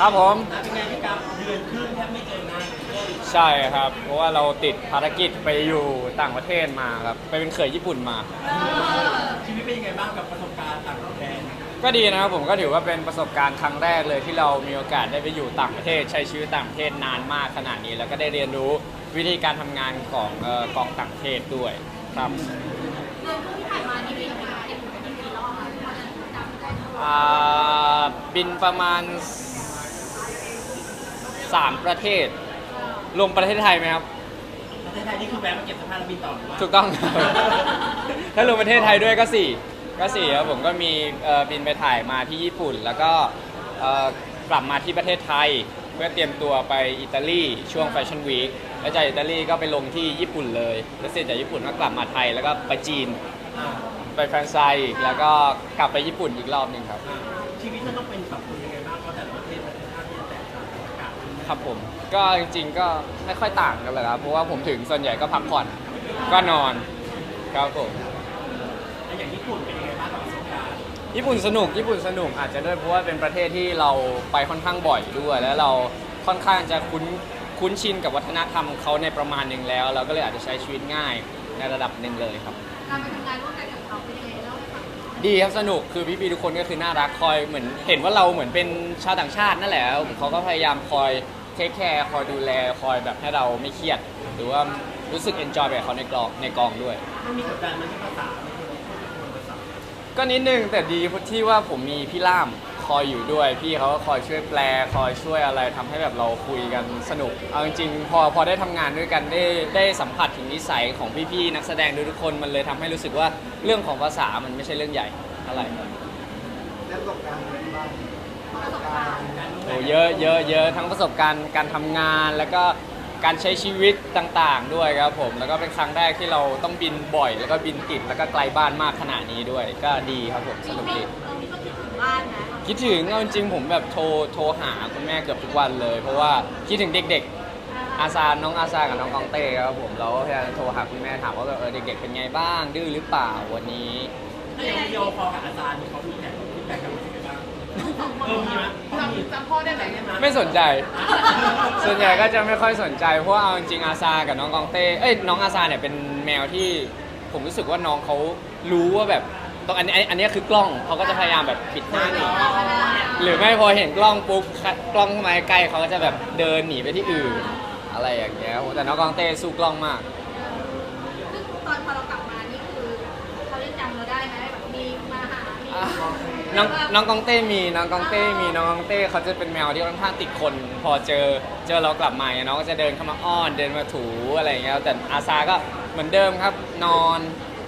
ครับผมเป็นไงพี่กับเดือนครึ่งแทบไม่เจอหน้าเลยใช่ครับ เพราะว่าเราติดภารกิจไปอยู่ต่างประเทศมาครับ ไปเป็นเขยญี่ปุ่นมา ชีวิตเป็นยังไงบ้างกับประสบการณ์ต่างแดนก็ดีนะครับผมก็ถือว่าเป็นประสบการณ์ครั้งแรกเลยที่เรามีโอกาสได้ไปอยู่ต่างประเทศ ใช้ชีวิตต่างประเทศนานมากขนาดนี้ แล้วก็ได้เรียนรู้วิธีการทำงานของเอ่อกองต่างประเทศด้วยครับเดือนที่ผ่านมานี่บินมาญี่ปุ่นเป็นกี่รอบคะพอจะจำได้ไหมอ่าบินประมาณ สามประเทศ รวมประเทศไทยไหมครับ ประเทศไทยนี่คือแวะมาเก็บสภาพแล้วบินต่อหรือว่าถูกต้องถ้ารวมประเทศไทยด้วยก็สี่ก็สี่ครับผมก็มีเอ่อบินไปถ่ายมาที่ญี่ปุ่น แล้วก็เอ่อกลับมาที่ประเทศไทย เพื่อเตรียมตัวไปอิตาลีช่วงแฟชั่นวีคแล้วจากอิตาลีก็ไปลงที่ญี่ปุ่นเลยแล้วเสร็จจากญี่ปุ่นก็กลับมาไทย แล้วก็ไปจีนอ่าไปแฟรนไซส์อีกแล้วก็กลับไปญี่ปุ่นอีกรอบหนึ่งครับอ่าชีวิตมันต้องเป็นแบบคน ครับผม ก็จริงๆก็ไม่ค่อยต่างกันเลยครับเพราะว่าผมถึงส่วนใหญ่ก็พักผ่อนก็นอนครับผมแล้วอย่างญี่ปุ่นเป็นยังไงบ้างกับประสบการณ์ญี่ปุ่นสนุกญี่ปุ่นสนุกอาจจะด้วยเพราะว่าเป็นประเทศที่เราไปค่อนข้างบ่อยด้วย แล้วเราค่อนข้างจะคุ้นคุ้นชินกับวัฒนธรรมเขาในประมาณหนึ่งแล้ว เราก็เลยอาจจะใช้ชีวิตง่ายในระดับหนึ่งเลยครับ การไปทำงานร่วมกันกับเขาเป็นยังไง ดีครับสนุกคือพี่ๆทุกคนก็คือน่ารักคอยเหมือน เห็นว่าเราเหมือนเป็นชาวต่างชาตินั่นแหละเขาก็พยายามคอยเทคแคร์คอยดูแลคอยแบบให้เราไม่เครียด หรือว่ารู้สึกเอนจอยแบบเขาในกองในกองด้วย มันมีกดดันมันที่ภาษาไม่คนคนภาษาก็นิดนึงแต่ดีที่ว่าผมมีพี่ล่าม คอยอยู่ด้วย พี่เขาก็คอยช่วยแปล คอยช่วยอะไรทำให้แบบเราคุยกันสนุก เอาจริงๆพอพอได้ทำงานด้วยกันได้ได้สัมผัสถึงนิสัยของพี่ๆนักแสดงทุกๆคนมันเลยทำให้รู้สึกว่าเรื่องของภาษามันไม่ใช่เรื่องใหญ่เท่าไหร่แล้วประสบการณ์อะไรบ้างประสบการณ์โอ้เยอะเยอะเยอะทั้งประสบการณ์การทำงานแล้วก็การใช้ชีวิตต่างๆ ด้วยครับผม แล้วก็เป็นครั้งแรกที่เราต้องบินบ่อย แล้วก็บินติดแล้วก็ไกลบ้านมากขนาดนี้ด้วย ก็ดีครับผมสนุกดีเรามีก็คิดถึงบ้านนะ คิดถึงเอาจริงๆผมแบบโทรโทรหาคุณแม่เกือบทุกวันเลย เพราะว่าคิดถึงเด็กๆ อาซาน้องอาซากับน้องกองเต้ครับผมเราก็พยายามโทรหาคุณแม่ถามว่าแบบเออเด็ก ๆ เป็นไงบ้างดื้อหรือเปล่าวันนี้ถ้าอย่างวิดีโอคอลกับอาจารย์เขามีแต่ฟีดแบ็กกันเป็นยังไงบ้างเออมีไหมมีจำพ่อได้ไหมได้ไหมไม่สนใจ ส่วนใหญ่ก็จะไม่ค่อยสนใจเพราะว่าเอาจริงๆอาซากับน้องกองเต้เอ้ยน้องอาซาเนี่ยเป็นแมวที่ผมรู้สึกว่าน้องเขารู้ว่าแบบ ตรงอันนี้อันนี้คือกล้องเขาก็จะพยายามแบบปิดหน้าหนีหรือไม่พอเห็นกล้องปุ๊บกล้องเข้ามาใกล้เขาก็จะแบบเดินหนีไปที่อื่น อะไรอย่างเงี้ยโหแต่น้องกองเต้สู้กล้องมากซึ่งตอนพอเรากลับมานี่คือเขายังจำเราได้ไหมแบบมีมาหามีอะน้องน้องกองเต้มีน้องกองเต้มีน้องกองเต้เขาจะเป็นแมวที่ค่อนข้างติดคน พอเจอเจอเรากลับมาเนี่ยน้องก็จะเดินเข้ามาอ้อนเดินมาถูอะไรอย่างเงี้ยแต่อาซาก็เหมือนเดิมครับนอน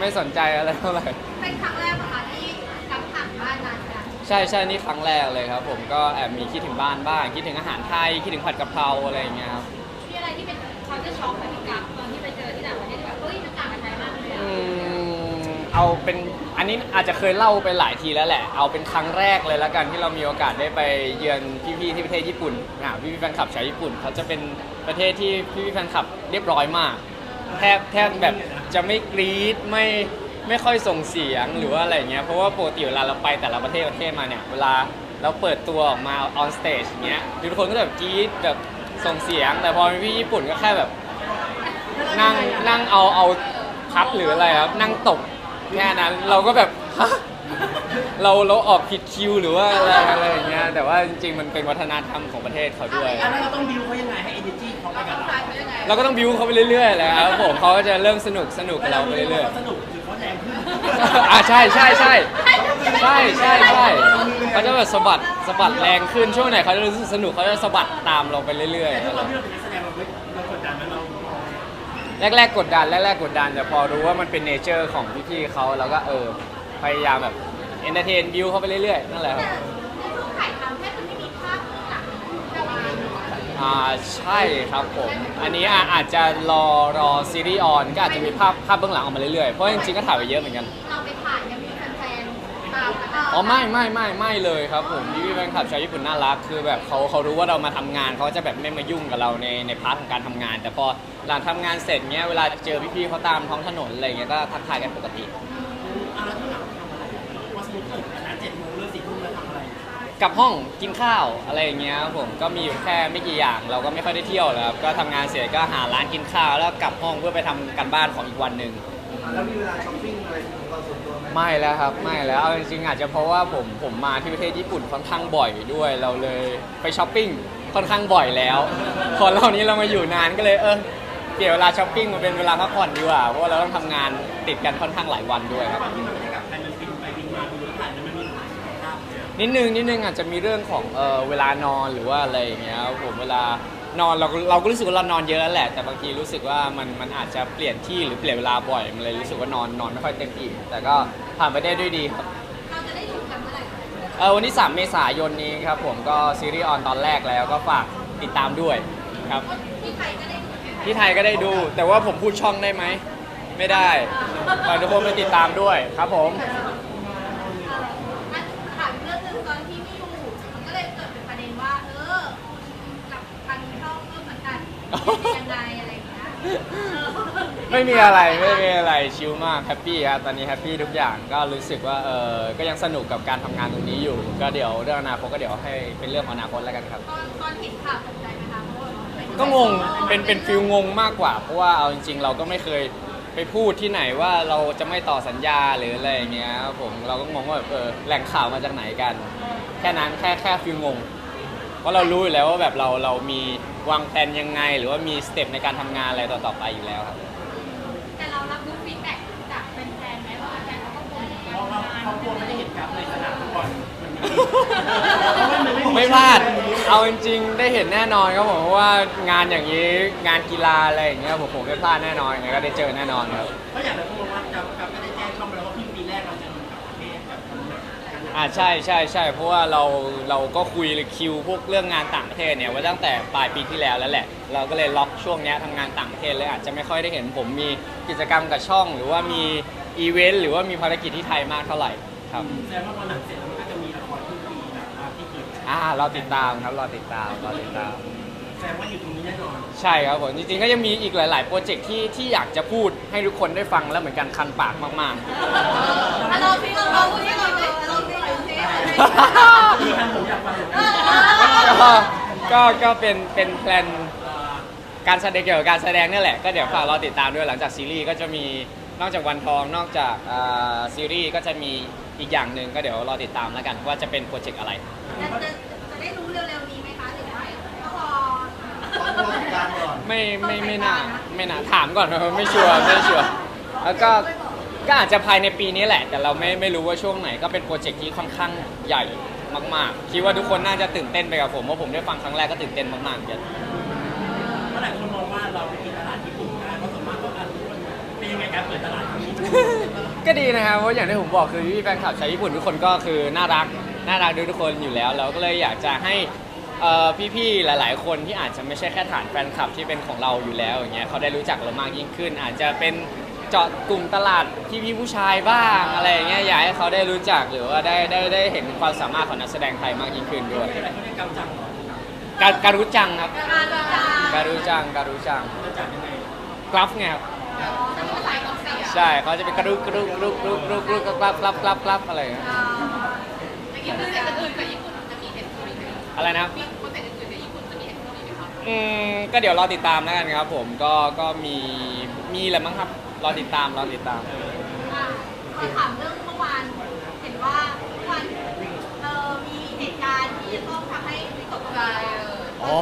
ไม่สนใจอะไรเท่าไหร่ เป็นครั้งแรกนะคะที่กลับผ่านบ้านนานกันใช่ใช่นี่ครั้งแรกเลยครับ ผมก็แอบมีคิดถึงบ้านบ้าง คิดถึงอาหารไทย คิดถึงผัดกะเพราอะไรอย่างเงี้ยครับ มีอะไรที่เป็นเขาจะช็อกไหมพี่กั๊บตอนที่ไปเจอที่ต่างประเทศที่แบบเฮ้ยมันต่างกันไทยมากเลยอะอืมเอาเป็นอันนี้อาจจะเคยเล่าไปหลายทีแล้วแหละ เอาเป็นครั้งแรกเลยแล้วกันที่เรามีโอกาสได้ไปเยือนพี่ๆที่ประเทศญี่ปุ่นอ่าพี่ๆแฟนคลับชาวญี่ปุ่นเขาจะเป็นประเทศที่พี่ๆแฟนคลับเรียบร้อยมาก แทบแทบแบบจะไม่กรี๊ดไม่ไม่ค่อยส่งเสียงหรือว่าอะไรเงี้ยเพราะว่าปกติเวลาเราไปแต่ละประเทศประเทศมาเนี่ยเวลาเราเปิดตัวออกมาออนสเตจเงี้ยทุกคนก็แบบกรี๊ดแบบส่งเสียง แต่พอเป็นพี่ญี่ปุ่นก็แค่แบบนั่งนั่งเอาเอาพับหรืออะไรครับนั่งตบแค่นั้นเราก็แบบฮะเราเราออกผิดคิวหรือว่าอะไรอะไรอย่างเงี้ยแต่ว่าจริงๆมันเป็นวัฒนธรรมของประเทศเขาด้วยอะแล้วเราต้องบิวเขายังไงให้ energy เขาไปกับเราตายไปยังไงเราก็ต้องบิวเขาไปเรื่อยๆแหละครับผมเขาก็จะเริ่มสนุกสนุกกับเราไปเรื่อยเขาสนุกหรือเขาแรงขึ้นๆอ่าใช่ใช่ใช่ใช่ใช่ใช่เขาจะแบบสะบัดสะบัดแรงขึ้นช่วงไหนเขาจะรู้สึกสนุกเขาจะสะบัดตามเราไปเรื่อยแต่ๆด้วยความที่เราเป็นนักแสดงเราไม่เรากดดันไหมเราแรกๆกดดันแรกๆกดดันแต่พอรู้ว่ามันเป็นเนเจอร์ของพี่ๆเขาเราก็เออพยายามแบบเอนเตอร์เทนบิวเขาไปเรื่อยๆนั่นแหละครับ อ่าใช่ครับผม อันนี้อะอาจจะรอรอซีรีส์ออนก็อาจจะมีภาพภาพเบื้องหลังออกมาเรื่อยๆ เพราะจริงๆก็ถ่ายไปเยอะเหมือนกัน เราไปถ่ายยังมีแฟนๆตามกันอ๋อไม่ไม่ไม่ไม่เลยครับผมพี่ๆแฟนคลับชาวญี่ปุ่นน่ารักคือแบบเขาเขารู้ว่าเรามาทำงานเขาจะแบบไม่มายุ่งกับเราในในพาร์ทของการทำงาน แต่พอหลังทำงานเสร็จเนี้ยเวลาเจอพี่ๆเขาตามท้องถนนอะไรเงี้ยก็ทักทายกันปกติอะแล้วที่หลังทำอะไรว่าสมมติตื่นนะเจ็ดโมงเลิ กสี่ทุ่มแล้วทำอะไรสกลับห้องกินข้าวอะไรอย่างเงี้ยครับผมก็มีอยู่แค่ไม่กี่อย่าง เราก็ไม่ค่อยได้เที่ยวแล้วครับก็ทำงานเสร็จก็หาร้านกินข้าวแล้วกลับห้องเพื่อไปทำกันบ้านของอีกวันหนึ่งอะแล้วมีเวลาช้อปปิ้งอะไรของเราส่วนตัวไหมไม่แล้วครับไม่แล้วเอาจริงๆอาจจะเพราะว่าผมผมมาที่ประเทศญี่ปุ่นค่อนข้างบ่อยด้วย เราเลยไปช้อปปิ้งค่อนข้างบ่อยแล้ว พอเรานี้เรามาอยู่นานก็เลยเออเปลี่ยนเวลาช้อปปิ้งมาเป็นเวลาพักผ่อนดีกว่าเพราะว่าเราต้องทำงานติดกันค่อนข้างหลายวันด้วยครับตอนที่มันไม่ นี่ยนิดนึงนิดนึงอาจจะมีเรื่องของเออเวลานอนหรือว่าอะไรอย่างเงี้ยครับผมเวลานอนเราก็เราก็รู้สึกว่าเรานอนเยอะแล้วแหละ แต่บางทีรู้สึกว่ามันมันอาจจะเปลี่ยนที่หรือเปลี่ยนเวลาบ่อยมันเลยรู้สึกว่านอนนอนไม่ค่อยเต็มอิ่มแต่ก็ผ่านไปได้ด้วยดีครับเราจะได้ดูกันเมื่อไหร่เออวันที่ 3 เมษายนนี้ครับผมก็ซีรีส์ออนตอนแรกแล้วก็ฝากติดตามด้วยครับที่ไทยก็ได้ดูกันที่ไทยก็ได้ดู แต่ว่าผมพูดช่องได้ไหมไม่ได้ฝากทุกคนไปติดตามด้วยครับผม เอ่ออันถามเรื่องหนึงตอนที่ไม่อยู่มันก็เลยเกิดเป็นประเด็นว่า เออกับทางช่องเรื่องเหมือนกัน ยังไงอะไรอย่างเงี้ยเออไม่มีอะไรไม่มีอะไรชิลมากแฮปปี้ครับตอนนี้แฮปปี้ทุกอย่างก็รู้สึกว่าเออก็ยังสนุกกับการทำงานตรงนี้อยู่ ก็เดี๋ยวเรื่องอนาคตก็เดี๋ยวให้เป็นเรื่องของอนาคตแล้วกันครับ ตอนตอนเห็นข่าวตกใจไหมคะเพราะว่าเป็นก็งงเป็นเป็นฟิลงงมากกว่า เพราะว่าเอาจริง ๆ เราก็ไม่เคยไปพูดที่ไหนว่าเราจะไม่ต่อสัญญาหรืออะไรอย่างเงี้ยครับผมเราก็งงว่าแบบเออแหล่งข่าวมาจากไหนกัน แค่นั้นแค่แค่ฟิลงงเพราะเรารู้อยู่แล้วว่าแบบเราเรามี วางแผนยังไง หรือว่ามีสเต็ปในการทำงานอะไรต่อๆไปอยู่แล้วครับ แต่เรารับรู้ฟีดแบ็กจากแฟนๆไหมว่าแฟนเขาก็บ่นเหมือนกันเพราะว่าเขากลัวไม่ได้เห็นกราฟในสนามฟุตบอลมันมีไม่พลาด เอาจริงๆ ได้เห็นแน่นอนครับผมเพราะว่างานอย่างนี้งานกีฬาอะไรอย่างเงี้ยผมผมไม่พลาดแน่นอนยังไงก็ได้เจอแน่นอนครับ เพราะอย่างไรพวก อ่าใช่ใช่ใช่เพราะว่าเราเราก็คุยคิวพวกเรื่องงานต่างประเทศเนี่ยไว้ตั้งแต่ปลายปีที่แล้วแล้วแหละ เราก็เลยล็อกช่วงเนี้ยทำงานต่างประเทศเลยอาจจะไม่ค่อยได้เห็นผมมีกิจกรรมกับช่อง หรือว่ามีอีเวนต์หรือว่ามีภารกิจที่ไทยมากเท่าไหร่ครับแสดงว่าพอหนังเสร็จแล้วมันก็จะมีละครทุกปีแบบว่าที่เกิดอ่าเราติดตามครับเราติดตามเราติดตาม แสดงว่าอยู่ตรงนี้แน่นอนใช่ครับผมจริงๆก็ยังมีอีกหลาย ๆ โปรเจกต์ที่ที่อยากจะพูดให้ทุกคนได้ฟังแล้วเหมือนกันคันปากมากอะเราพี่เราเราพี่เราเราเรา กฟังๆก็ก็ก็เป็นเป็นแพลนการแสดงเกี่ยวกับการแสดงนี่แหละก็เดี๋ยวฝากรอติดตามด้วยหลังจากซีรีส์ก็จะมีนอกจากวันทองนอกจากอ่าซีรีส์ก็จะมีอีกอย่างหนึ่งก็เดี๋ยวรอติดตามแล้วกันว่าจะเป็นโปรเจกต์อะไร จะจะจะได้รู้เร็วๆนี้ไหมคะหรือว่าต้องรอต้องรอติดตามก่อนไม่ไม่ไม่น่าไม่น่าถามก่อน ไม่ชัวร์ไม่ชัวร์แล้วก็ก็ อาจจะภายในปีนี้แหละ แต่เราไม่ไม่รู้ว่าช่วงไหนก็เป็นโปรเจกต์ที่ค่อนข้างใหญ่มากๆ คิดว่าทุกคนน่าจะตื่นเต้นไปกับผมเพราะผมได้ฟังครั้งแรกก็ตื่นเต้นมากๆเหมือนกันเมื่อไหร่คนมองว่าเราไปกินตลาดญี่ปุ่นได้เพราะสมมติว่าทุกคนเป็นยังไงการเปิดตลาดที่นี่ก็ดีนะครับเพราะอย่างที่ผมบอกคือพี่แฟนคลับชาวญี่ปุ่นทุกคนก็คือน่ารักน่ารักด้วยทุกคนอยู่แล้ว เราก็เลยอยากจะให้เอ่อพี่ๆ หลาย ๆ คนที่อาจจะไม่ใช่แค่ฐานแฟนคลับที่เป็นของเราอยู่แล้วอย่างเงี้ยเขาได้รู้จักเรามากยิ่งขึ้น อาจจะเป็น เจาะกลุ่มตลาดพี่ๆผู้ชายบ้างอะไรอย่างเงี้ยอยากให้เขาได้รู้จักหรือว่าได้ได้ได้เห็นความสามารถของนักแสดงไทยมากยิ่งขึ้นด้วยอะไรเขาเรียกกำจังเหรอการการรู้จังครับ การจะจะการรู้จังการรู้จังกำจังยังไงกราฟไงครับจะมีภาษาอังกฤษใช่เขาจะเป็นกระดุกกระดุกกระดุกกระดุกกระดุกกระดุกกราฟกราฟกราฟกราฟอะไรอย่างเงี้ยเมื่อกี้พูดแต่อื่นกับญี่ปุ่นจะมีเห็นตัวนี้ไหมอะไรนะครับมีโปรเจกต์อื่นๆในญี่ปุ่นจะมีเห็นตัวนี้ไหมคะอืมก็เดี๋ยวรอติดตามแล้วกันครับผมก็ก็มีมีแหละมั้งครับ รอติดตามรอติดตาม อะขอถามเรื่องเมื่อวานเห็นว่าเมื่อวานเออมีเหตุการณ์ที่จะต้องทำให้วิตกกังวลอ๋อ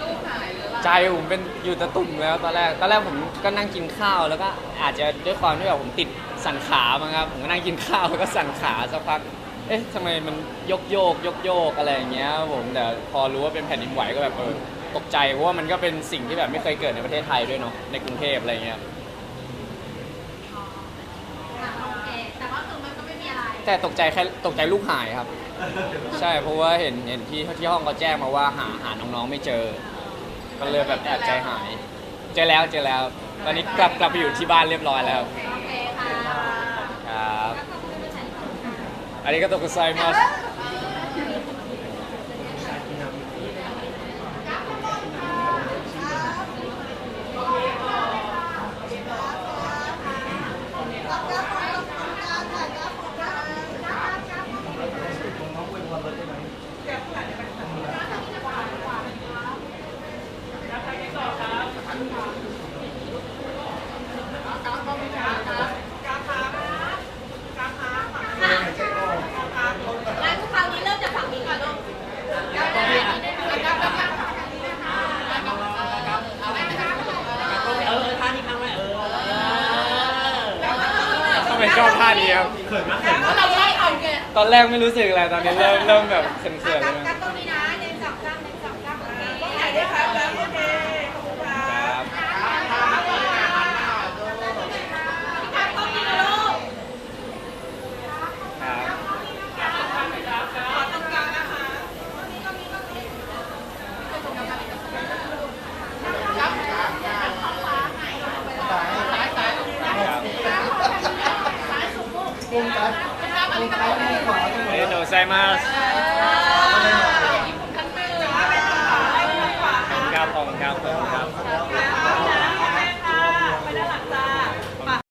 ลูกหายหรือว่าใจผมเป็นอยู่ตะตุ่มแล้วตอนแรก ตอนแรกผมก็นั่งกินข้าวแล้วก็อาจจะด้วยความที่แบบผมติดสันขามั้งครับ ผมก็นั่งกินข้าวแล้วก็สันขาสักพัก เอ๊ะทำไมมันยกโยกยกโยกอะไรอย่างเงี้ยครับผมแต่พอรู้ว่าเป็นแผ่นดินไหวก็แบบเออตกใจเพราะว่ามันก็เป็นสิ่งที่แบบไม่เคยเกิดในประเทศไทยด้วยเนาะในกรุงเทพอะไรเงี้ย อะโอเคแต่ว่าคือมันก็ไม่มีอะไร แต่ตกใจแค่ตกใจลูกหายครับ ใช่เพราะว่าเห็นเห็นที่ที่ห้องเขาแจ้งมาว่าหาหาน้องๆไม่เจอ ก็เลยแบบแอบใจหาย เจอแล้วเจอแล้ว ตอนนี้กลับกลับไปอยู่ที่บ้านเรียบร้อยแล้วโอเคค่ะครับแล้วก็คุณเป็นแตอนแรกไม่รู้สึกอะไรตอนนี้เริ่มเริ่มแบบเขินๆแล้วนะอนนี้ ございます。